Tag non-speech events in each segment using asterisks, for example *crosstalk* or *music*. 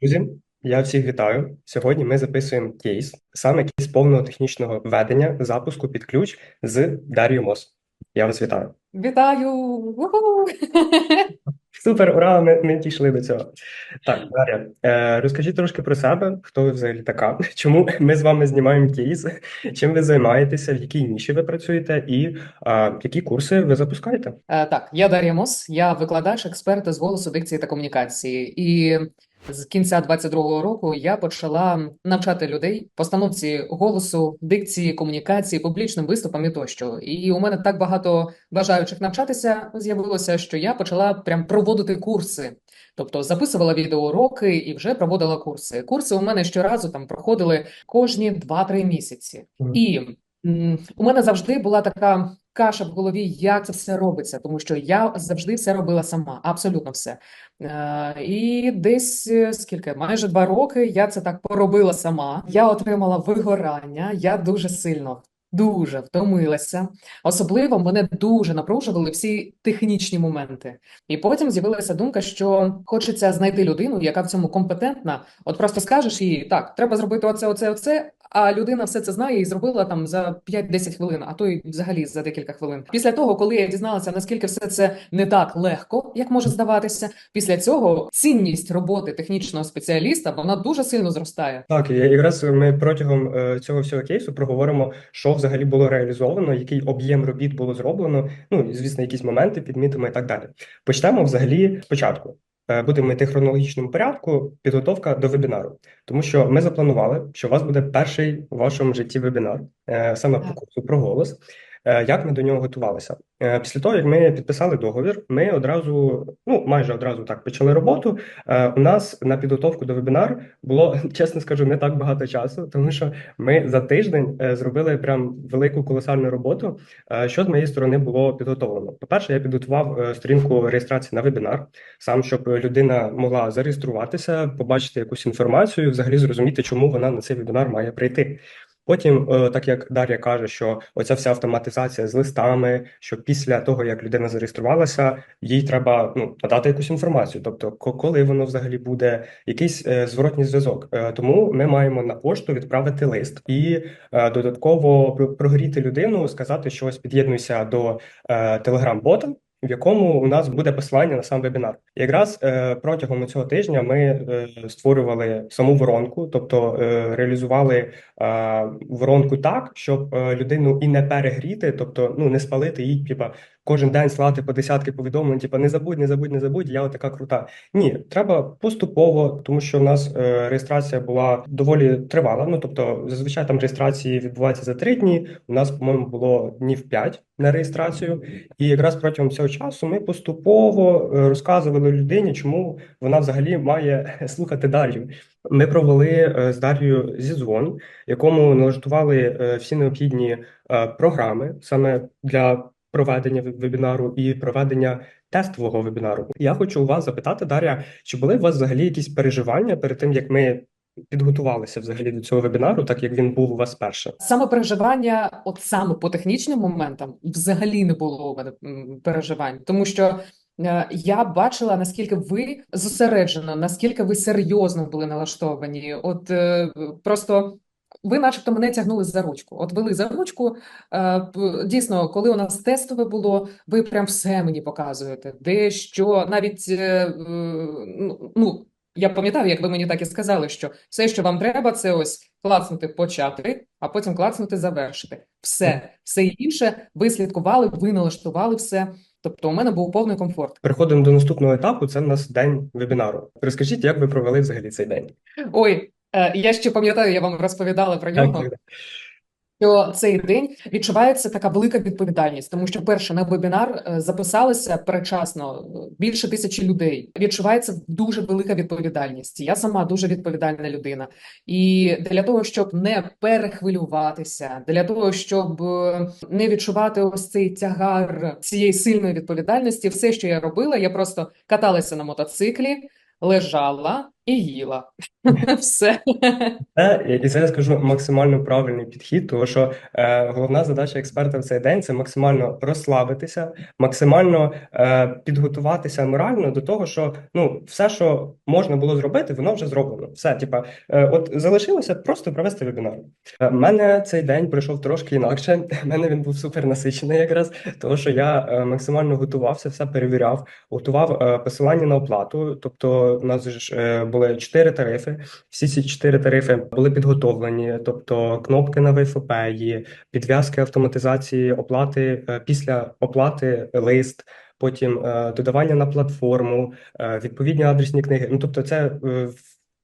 Друзі, я всіх вітаю. Сьогодні ми записуємо кейс, саме кейс повного технічного ведення запуску під ключ з Дар'ю Мос. Я вас вітаю. Вітаю! *laughs* Супер, ура! Ми, ми дійшли до цього. Так, Дар'я, е, розкажіть трошки про себе, хто ви взагалі така, *laughs* чому ми з вами знімаємо кейс, чим ви займаєтеся, в якій ніші ви працюєте і е, які курси ви запускаєте? Е, Так, я Дар'я Мос, я викладач, експерт з голосу, дикції та комунікації. І з кінця 22-го року я почала навчати людей постановці голосу, дикції, комунікації, публічним виступам і тощо. І у мене так багато бажаючих навчатися з'явилося, що я почала прям проводити курси. Тобто записувала відеоуроки і вже проводила курси. Курси у мене щоразу там проходили кожні 2-3 місяці. І м, у мене завжди була така каша в голові, як це все робиться, тому що я завжди все робила сама, абсолютно все. Е, і десь е, скільки, майже два роки я це так поробила сама. Я отримала вигорання, я дуже сильно. Дуже втомилася. Особливо мене дуже напружували всі технічні моменти. І потім з'явилася думка, що хочеться знайти людину, яка в цьому компетентна. От просто скажеш їй, так, треба зробити оце, оце, оце, а людина все це знає і зробила там за 5-10 хвилин, а то й взагалі за декілька хвилин. Після того, коли я дізналася, наскільки все це не так легко, як може здаватися, після цього цінність роботи технічного спеціаліста вона дуже сильно зростає. Так, якраз ми протягом е, цього всього кейсу проговоримо, що взагалі було реалізовано, який об'єм робіт було зроблено. Ну і звісно, якісь моменти підмітимо і так далі. Почнемо взагалі спочатку. Е, Будемо йти в хронологічному порядку, підготовка до вебінару, тому що ми запланували, що у вас буде перший у вашому житті вебінар е, саме по курсу про голос. Е, Як ми до нього готувалися? Е, Після того, як ми підписали договір, ми одразу, ну майже одразу так почали роботу. Е, У нас на підготовку до вебінару було, *laughs* чесно скажу, не так багато часу, тому що ми за тиждень зробили прям велику колосальну роботу. Що з моєї сторони було підготовлено? По-перше, я підготував сторінку реєстрації на вебінар, сам щоб людина могла зареєструватися, побачити якусь інформацію, взагалі зрозуміти, чому вона на цей вебінар має прийти. Потім, е, так як Дар'я каже, що оця вся автоматизація з листами, що після того, як людина зареєструвалася, їй треба ну, надати якусь інформацію, тобто ко- коли воно взагалі буде, якийсь е, зворотній зв'язок. Е, Тому ми маємо на пошту відправити лист і додатково прогріти людину, сказати, що ось під'єднуйся до телеграм-бота. В якому у нас буде посилання на сам вебінар. Якраз е, протягом цього тижня ми е, створювали саму воронку, тобто е, реалізували е, воронку так, щоб е, людину і не перегріти, тобто ну не спалити її, типа кожен день слати по десятки повідомлень, типа не забудь, не забудь, не забудь, я отака крута. Ні, треба поступово, тому що у нас е, реєстрація була доволі тривала. Ну тобто, зазвичай там реєстрації відбуваються за три дні. У нас, по-моєму, було днів п'ять на реєстрацію. І якраз протягом цього часу ми поступово е, розказували людині, чому вона взагалі має *laughs* слухати Дар'ю. Ми провели е, з Дар'єю зізвон, якому налаштували е, всі необхідні програми саме для проведення вебінару і проведення тестового вебінару. Я хочу у вас запитати, Дар'я, чи були у вас взагалі якісь переживання перед тим, як ми підготувалися взагалі до цього вебінару, так як він був у вас перше? Саме переживання, от саме по технічним моментам, взагалі не було у мене переживань, тому що е, я бачила, наскільки ви зосереджено, наскільки ви серйозно були налаштовані. От е, просто. Ви, начебто, мене тягнули за ручку. От вели за ручку. Е, Дійсно, коли у нас тестове було, ви прям все мені показуєте, де що, навіть е, ну, я пам'ятаю, як ви мені так і сказали, що все, що вам треба, це ось клацнути почати, а потім клацнути завершити. Все, все інше ви слідкували, ви налаштували все. Тобто, у мене був повний комфорт. Переходимо до наступного етапу. Це в нас день вебінару. Розкажіть, як ви провели взагалі цей день? Ой, я ще пам'ятаю, я вам розповідала про нього. Що цей день відчувається така велика відповідальність, тому що перше на вебінар е, записалися передчасно е, більше тисячі людей. Відчувається дуже велика відповідальність. Я сама дуже відповідальна людина, і для того, щоб не перехвилюватися, для того, щоб е, не відчувати ось цей тягар цієї сильної відповідальності, все, що я робила, я просто каталася на мотоциклі, лежала і їла. *laughs* Все. І- це я скажу максимально правильний підхід, тому що е, головна задача експерта в цей день це максимально розслабитися, максимально е, підготуватися морально до того, що ну все, що можна було зробити, воно вже зроблено. Все, типа, е, от залишилося просто провести вебінар. У мене цей день пройшов трошки інакше. *laughs* У мене він був супер насичений, якраз тому, що я е, максимально готувався, все перевіряв, готував е, посилання на оплату. Тобто, у нас ж е, були чотири тарифи. Всі ці чотири тарифи були підготовлені, тобто кнопки на ВФП, підв'язки автоматизації оплати е, після оплати лист. Потім е, додавання на платформу, е, відповідні адресні книги. Ну тобто, це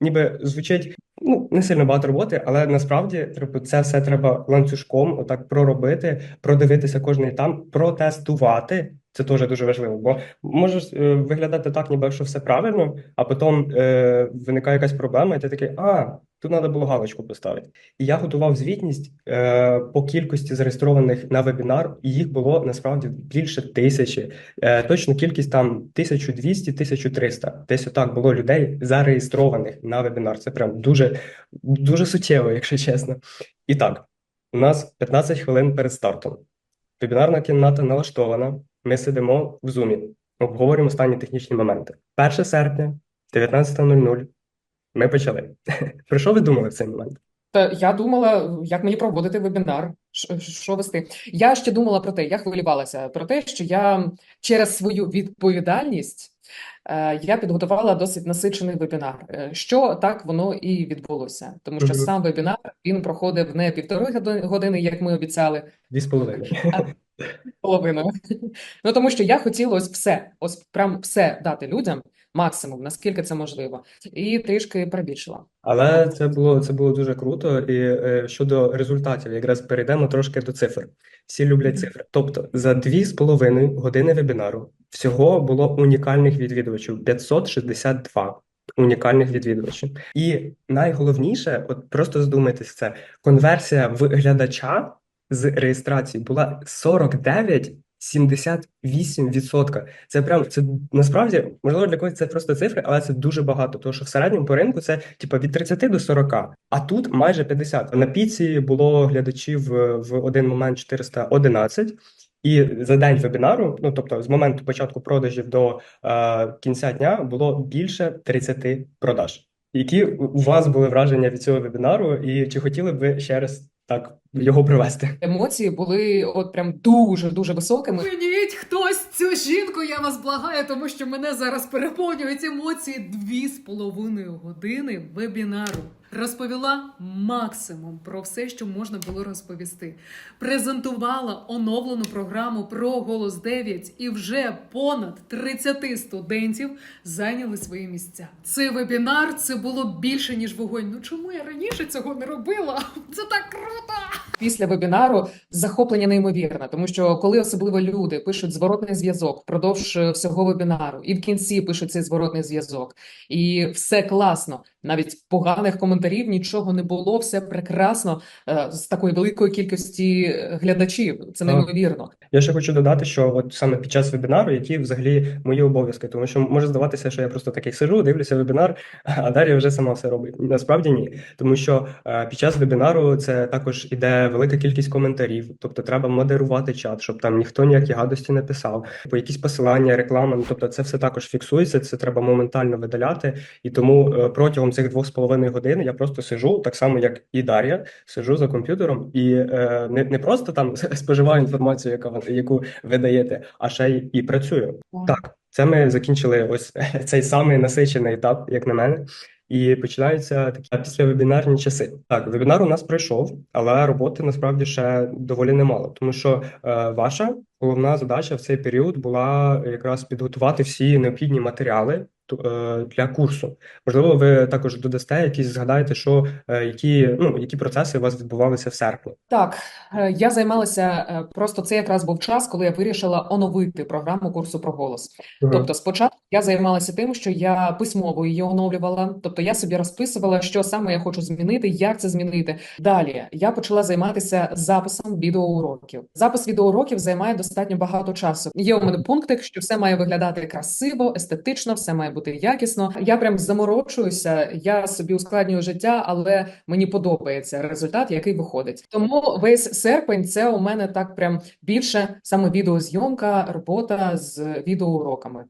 ніби звучить ну не сильно багато роботи, але насправді треба це все треба ланцюжком отак проробити, продивитися кожний там, протестувати. Це теж дуже важливо, бо може е, виглядати так, ніби що все правильно, а потім е, виникає якась проблема, і ти такий, а тут треба було галочку поставити. І я готував звітність е, по кількості зареєстрованих на вебінар, і їх було насправді більше тисячі. Е, точно кількість там 1200-1300. Десь отак було людей зареєстрованих на вебінар. Це прям дуже, дуже суттєво, якщо чесно. І так, у нас 15 хвилин перед стартом. Вебінарна кімната налаштована. Ми сидимо в зумі, обговорюємо останні технічні моменти. 1 серпня, 19.00. Ми почали. *laughs* Про що ви думали в цей момент? Та я думала, як мені проводити вебінар, що вести. Я ще думала про те, я хвилювалася про те, що я через свою відповідальність е, я підготувала досить насичений вебінар. Е, Що так воно і відбулося, тому що сам вебінар він проходив не півтори годи- години, як ми обіцяли, Дві з половиною. Половиною. Ну тому що я хотіла ось все, ось прям все дати людям, максимум, наскільки це можливо, і трішки перебільшила. Але це було це було дуже круто. І е, щодо результатів, якраз перейдемо трошки до цифр. Всі люблять цифри. Тобто за дві з половиною години вебінару всього було унікальних відвідувачів 562 унікальних відвідувачів. І найголовніше, от просто задумайтесь, це конверсія в глядача з реєстрації була 49 78%. Це прям це насправді можливо для когось це просто цифри, але це дуже багато. Тому що в середньому по ринку це типа від 30 до 40, а тут майже 50. На піці було глядачів е, в один момент 411. І за день вебінару, ну тобто з моменту початку продажів до е, кінця дня, було більше 30 продаж. Які у вас були враження від цього вебінару, і чи хотіли б ви ще раз так його привести. Емоції були от прям дуже дуже високими. Зупиніть хтось цю жінку, я вас благаю, тому що мене зараз переповнюють емоції дві з половиною години вебінару. Розповіла максимум про все, що можна було розповісти. Презентувала оновлену програму про голос 9 і вже понад 30 студентів зайняли свої місця. Цей вебінар це було більше ніж вогонь. Ну чому я раніше цього не робила? Це так круто! Після вебінару захоплення неймовірне, тому що коли особливо люди пишуть зворотний зв'язок впродовж е, всього вебінару, і в кінці пишуть цей зворотний зв'язок, і все класно, навіть поганих коментарів нічого не було, все прекрасно е, з такої великої кількості е, глядачів. Це неймовірно. Я ще хочу додати, що от саме під час вебінару, які взагалі мої обов'язки, тому що може здаватися, що я просто такий сижу, дивлюся вебінар, а далі вже сама все робить. Насправді ні, тому що е, під час вебінару це також іде велика кількість коментарів, тобто треба модерувати чат, щоб там ніхто ніякі гадості не писав, по якісь посилання, реклама. Ну тобто, це все також фіксується, це треба моментально видаляти. І тому протягом цих двох з половиною годин я просто сижу, так само як і Дар'я, сижу за комп'ютером і е, не, не просто там *laughs* споживаю інформацію, яка яку ви даєте, а ще й і працюю. Так, це ми закінчили ось *laughs* цей самий насичений етап, як на мене. І починаються такі післявебінарні часи. Так, вебінар у нас пройшов, але роботи насправді ще доволі немало, тому що е, ваша головна задача в цей період була якраз підготувати всі необхідні матеріали е, для курсу. Можливо, ви також додасте якісь, згадаєте, що е, які, ну, які процеси у вас відбувалися в серпні. Так, е, я займалася е, просто це якраз був час, коли я вирішила оновити програму курсу про голос. Тобто, спочатку я займалася тим, що я письмово її оновлювала, тобто я собі розписувала, що саме я хочу змінити, як це змінити. Далі я почала займатися записом відеоуроків. Запис відеоуроків займає достатньо достатньо багато часу. Є у мене пунктик, що все має виглядати красиво, естетично, все має бути якісно. Я прям заморочуюся, я собі ускладнюю життя, але мені подобається результат, який виходить. Тому весь серпень це у мене так прям більше саме відеозйомка, робота з відеоуроками.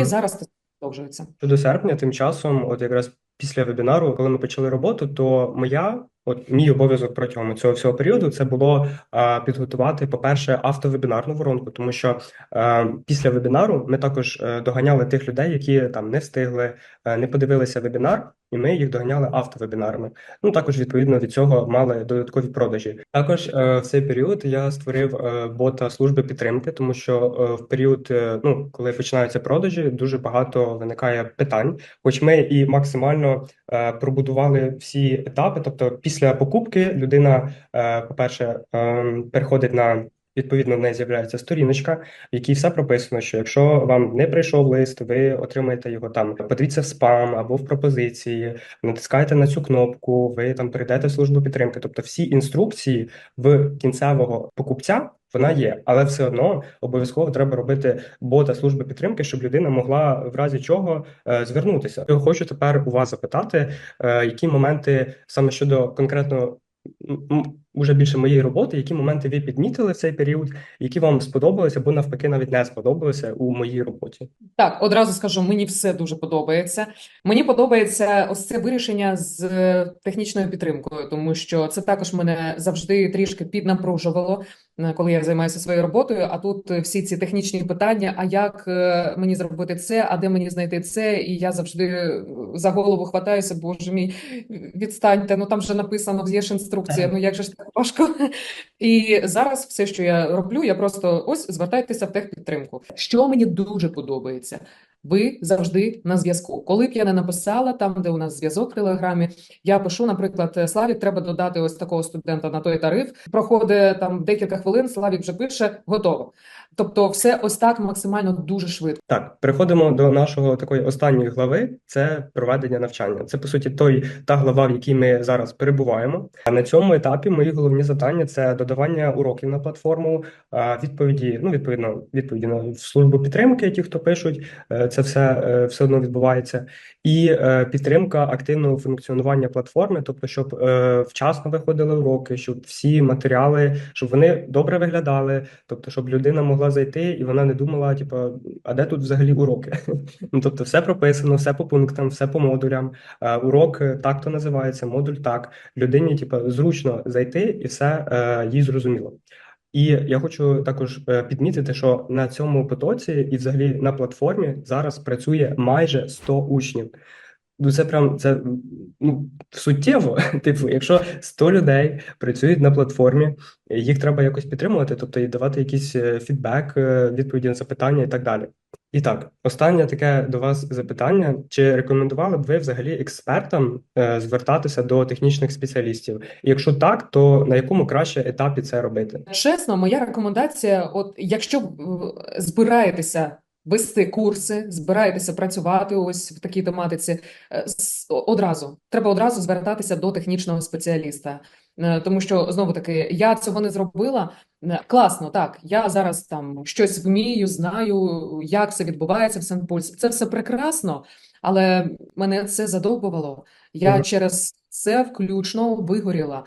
І зараз це продовжується. Щодо серпня, тим часом, от якраз після вебінару, коли ми почали роботу, то моя, от мій обов'язок протягом цього всього періоду це було а, підготувати, по-перше, автовебінарну воронку, тому що е, після вебінару ми також е, доганяли тих людей, які там не встигли, е, не подивилися вебінар, і ми їх доганяли автовебінарами. Ну також відповідно від цього мали додаткові продажі. Також е, в цей період я створив е, бота служби підтримки, тому що е, в період, е, ну коли починаються продажі, дуже багато виникає питань. Хоч ми і максимально е, пробудували всі етапи. Тобто, після покупки людина, е, по-перше, е, переходить на. Відповідно, в неї з'являється сторіночка, в якій все прописано, що якщо вам не прийшов лист, ви отримаєте його там. Подивіться в спам або в пропозиції, натискаєте на цю кнопку, ви там перейдете в службу підтримки. Тобто, всі інструкції в кінцевого покупця вона є, але все одно обов'язково треба робити бота служби підтримки, щоб людина могла в разі чого е, звернутися. Я хочу тепер у вас запитати, е, які моменти саме щодо конкретно уже більше моєї роботи, які моменти ви підмітили в цей період, які вам сподобалися, або навпаки навіть не сподобалися у моїй роботі. Так, одразу скажу, мені все дуже подобається. Мені подобається ось це вирішення з е, технічною підтримкою, тому що це також мене завжди трішки піднапружувало, е, коли я займаюся своєю роботою. А тут е, всі ці технічні питання: а як мені зробити це, а де мені знайти це? І я завжди за голову хватаюся, боже мій, відстаньте. Ну там же написано, є ж інструкція. *clears throat* Ну як же ж важко? І зараз все, що я роблю, я просто ось звертайтеся в техпідтримку. Що мені дуже подобається. Ви завжди на зв'язку. Коли б я не написала там, де у нас зв'язок в Телеграмі, я пишу, наприклад, Славік, треба додати ось такого студента на той тариф. Проходить там декілька хвилин, Славік вже пише, готово. Тобто, все ось так максимально дуже швидко. Так, переходимо до нашого такої останньої глави. Це проведення навчання. Це по суті той та глава, в якій ми зараз перебуваємо. А на цьому етапі мої головні завдання це додавання уроків на платформу, відповіді. Ну, відповідно, відповіді на службу підтримки, ті, хто пишуть, е, це все, е, все одно відбувається, і е, підтримка активного функціонування платформи, тобто, щоб е, вчасно виходили уроки, щоб всі матеріали, щоб вони добре виглядали, тобто, щоб людина могла зайти і вона не думала, типу, а де тут взагалі уроки? *laughs* Ну, тобто, все прописано, все по пунктам, все по модулям. Урок так то називається, модуль так. Людині, типу, зручно зайти і все їй зрозуміло. І я хочу також е, підмітити, що на цьому потоці і взагалі на платформі зараз працює майже 100 учнів. Ну, це прям це ну, суттєво. *laughs* Типу, якщо 100 людей працюють на платформі, їх треба якось підтримувати, тобто і давати якийсь е, фідбек, е, відповіді на запитання і так далі. І так, останнє таке до вас запитання: чи рекомендували б ви взагалі експертам е, звертатися до технічних спеціалістів? І якщо так, то на якому краще етапі це робити? Чесно, моя рекомендація: от якщо е, збираєтеся вести курси, збираєтеся працювати ось в такій тематиці, е, одразу треба одразу звертатися до технічного спеціаліста. Е, Тому що знову таки я цього не зробила. Класно, так. Я зараз там щось вмію, знаю, як це відбувається в Сенпульс. Це все прекрасно, але мене це задовбувало. Я Мгм. через це включно вигоріла.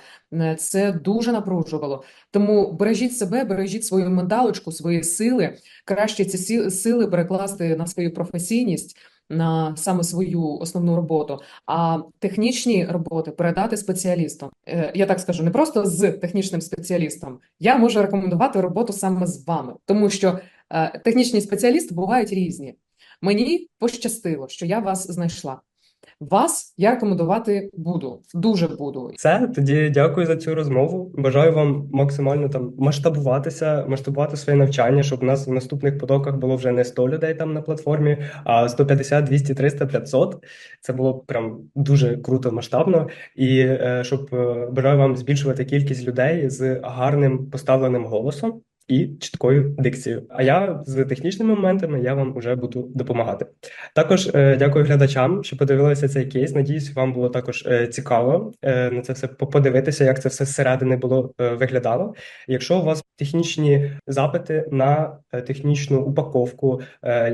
Це дуже напружувало. Тому бережіть себе, бережіть свою менталочку, свої сили. Краще ці сили перекласти на свою професійність, на саме свою основну роботу, а технічні роботи передати спеціалістам. Е, Я так скажу, не просто з технічним спеціалістом. Я можу рекомендувати роботу саме з вами, тому що е, технічні спеціалісти бувають різні. Мені пощастило, що я вас знайшла. Вас я рекомендувати буду, дуже буду. Це тоді дякую за цю розмову. Бажаю вам максимально там масштабуватися, масштабувати своє навчання, щоб у нас в наступних потоках було вже не 100 людей там на платформі, а 150, 200, 300, 500. Це було прям дуже круто масштабно. І е, щоб е, бажаю вам збільшувати кількість людей з гарним поставленим голосом. І чіткою дикцією. А я з технічними моментами я вам вже буду допомагати. Також е, дякую глядачам, що подивилися цей кейс. Надіюсь, вам було також е, цікаво е, на це все подивитися, як це все зсередини було виглядало. Якщо у вас технічні запити на технічну упаковку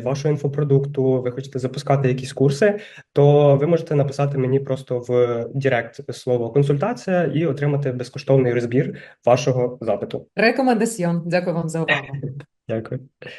вашого інфопродукту, ви хочете запускати якісь курси, то ви можете написати мені просто в Директ слово консультація і отримати безкоштовний розбір вашого запиту. Рекомендаціон. Дякую вам за увагу. Дякую.